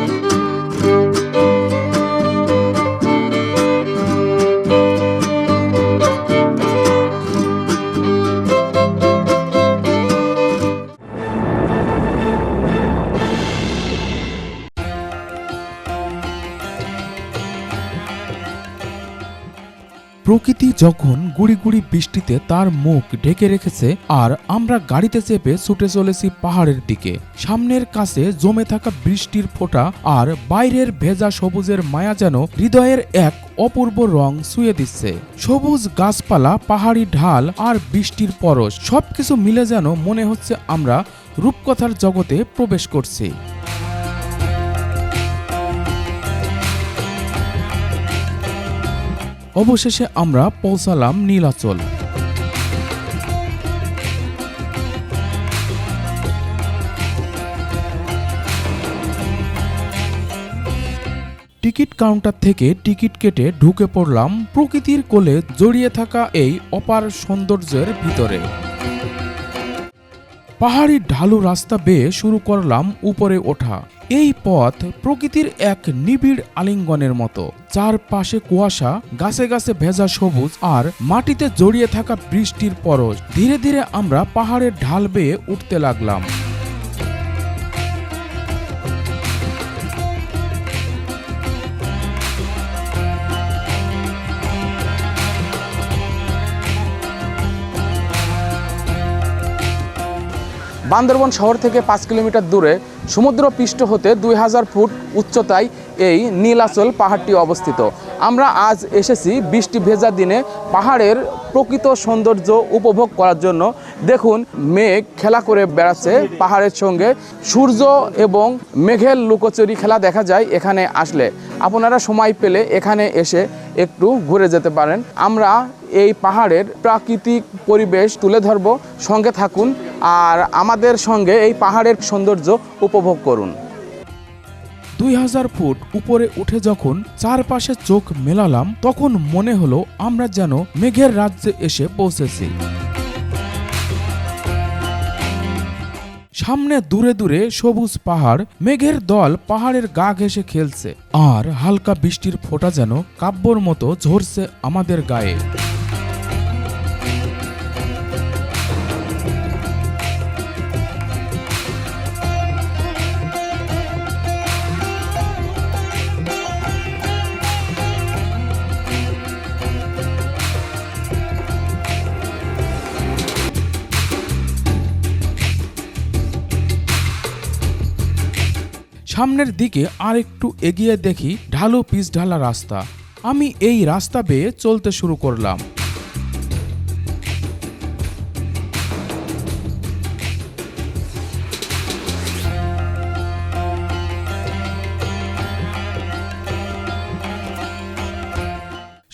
Thank you. প্রকৃতি যখন গুড়ি গুড়ি বৃষ্টিতে তার মুখ ঢেকে রেখেছে আর আমরা গাড়িতে চেপে ছুটে চলেছি পাহাড়ের দিকে, সামনের কাছে জমে থাকা বৃষ্টির ফোঁটা আর বাইরের ভেজা সবুজের মায়া যেন হৃদয়ের এক অপূর্ব রং ছুঁয়ে দিচ্ছে। সবুজ গাছপালা, পাহাড়ি ঢাল আর বৃষ্টির পরশ সবকিছু মিলে যেন মনে হচ্ছে আমরা রূপকথার জগতে প্রবেশ করছি। অবশেষে আমরা পৌঁছালাম নীলাচল। টিকিট কাউন্টার থেকে টিকিট কেটে ঢুকে পড়লাম প্রকৃতির কোলে জড়িয়ে থাকা এই অপার সৌন্দর্যের ভিতরে। পাহাড়ি ঢালু রাস্তা বেয়ে শুরু করলাম উপরে ওঠা। এই পথ প্রকৃতির এক নিবিড় আলিঙ্গনের মতো। চারপাশে কুয়াশা, গাছে গাছে ভেজা সবুজ আর মাটিতে জড়িয়ে থাকা বৃষ্টির পরশ। ধীরে ধীরে আমরা পাহাড়ের ঢাল বেয়ে উঠতে লাগলাম। বান্দরবন শহর থেকে পাঁচ কিলোমিটার দূরে সমুদ্রপৃষ্ঠ হতে দুই হাজার ফুট উচ্চতায় এই নীলাচল পাহাড়টি অবস্থিত। আমরা আজ এসেছি বৃষ্টি ভেজা দিনে পাহাড়ের প্রকৃত সৌন্দর্য উপভোগ করার জন্য। দেখুন, মেঘ খেলা করে বেড়াচ্ছে পাহাড়ের সঙ্গে। সূর্য এবং মেঘের লুকোচুরি খেলা দেখা যায় এখানে আসলে। আপনারা সময় পেলে এখানে এসে একটু ঘুরে যেতে পারেন। আমরা এই পাহাড়ের প্রাকৃতিক পরিবেশ তুলে ধরব। সঙ্গে থাকুন আর আমাদের সঙ্গে এই পাহাড়ের সৌন্দর্য উপভোগ করুন। দুই হাজার ফুট উপরে উঠে যখন চারপাশে চোখ মেলালাম, তখন মনে হলো আমরা যেন মেঘের রাজ্যে এসে পৌঁছেছি। সামনে দূরে দূরে সবুজ পাহাড়, মেঘের দল পাহাড়ের গা ঘেঁষে খেলছে। আর হালকা বৃষ্টির ফোঁটা যেন কাব্যর মতো ঝরছে আমাদের গায়ে। সামনের দিকে আর একটু এগিয়ে দেখি ঢালু পিচ ঢালা রাস্তা। আমি এই রাস্তা বেয়ে চলতে শুরু করলাম।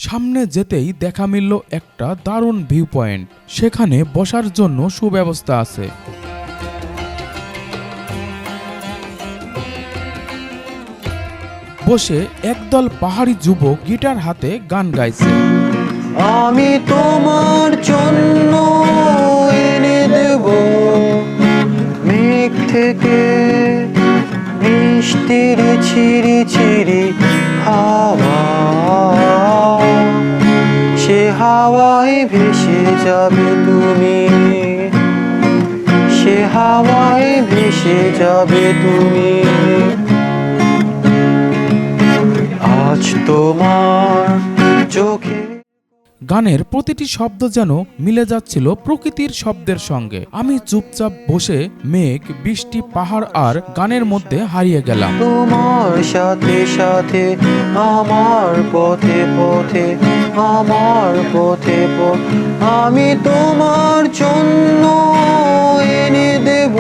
সামনে যেতেই দেখা মিলল একটা দারুণ ভিউ পয়েন্ট সেখানে বসার জন্য সুব্যবস্থা আছে। বসে একদল পাহাড়ি যুবক গিটার হাতে গান গাইছে। আমি তোমার জন্য এনে দেব মেঘ থেকে বৃষ্টির ছিরি ছিরি হাওয়া। সে হাওয়ায় ভেসে যাবে তুমি। সে হাওয়ায় ভেসে যাবে তুমি। আজ তোমার চোখে। গানের প্রতিটি শব্দ যেন মিলে যাচ্ছিল প্রকৃতির শব্দের সঙ্গে। আমি চুপচাপ বসে মেঘ বৃষ্টি পাহাড় আর গানের মধ্যে হারিয়ে গেলাম। তোমার সাথে সাথে আমার পথে পথে আমার পথে পথ আমি তোমার জন্য এনে দেব।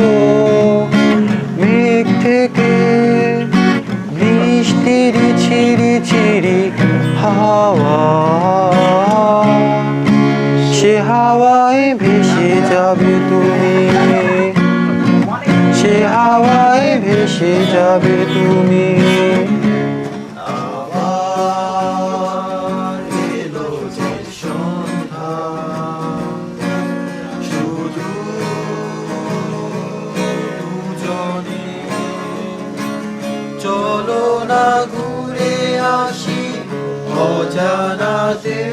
যাবে তুমি। সে হাওয়ায় ভেসে যাবে তুমি। চলো না ঘুরে আসি অজানাতে।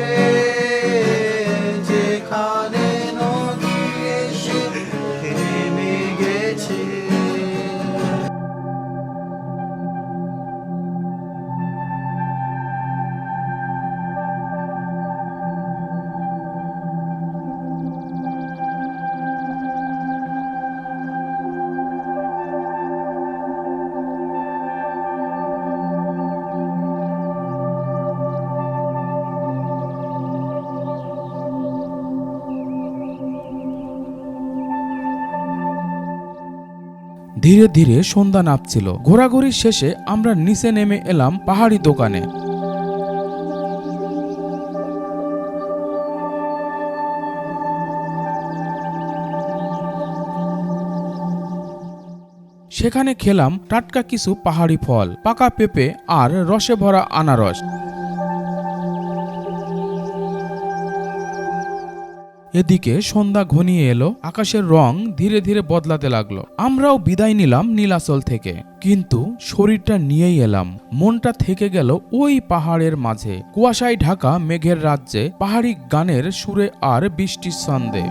ধীরে ধীরে সন্ধ্যা নামছিল ঘোরাঘুরির শেষে আমরা নিচে নেমে এলাম পাহাড়ি দোকানে। সেখানে খেলাম টাটকা কিছু পাহাড়ি ফল, পাকা পেঁপে আর রসে ভরা আনারস। এদিকে সন্ধ্যা ঘনিয়ে এলো, আকাশের রং ধীরে ধীরে বদলাতে লাগল। আমরাও বিদায় নিলাম নীলাচল থেকে। কিন্তু শরীরটা নিয়েই এলাম। মনটা থেকে গেল ওই পাহাড়ের মাঝে। কুয়াশায় ঢাকা মেঘের রাজ্যে পাহাড়ি গানের সুরে আর বৃষ্টির ছন্দে।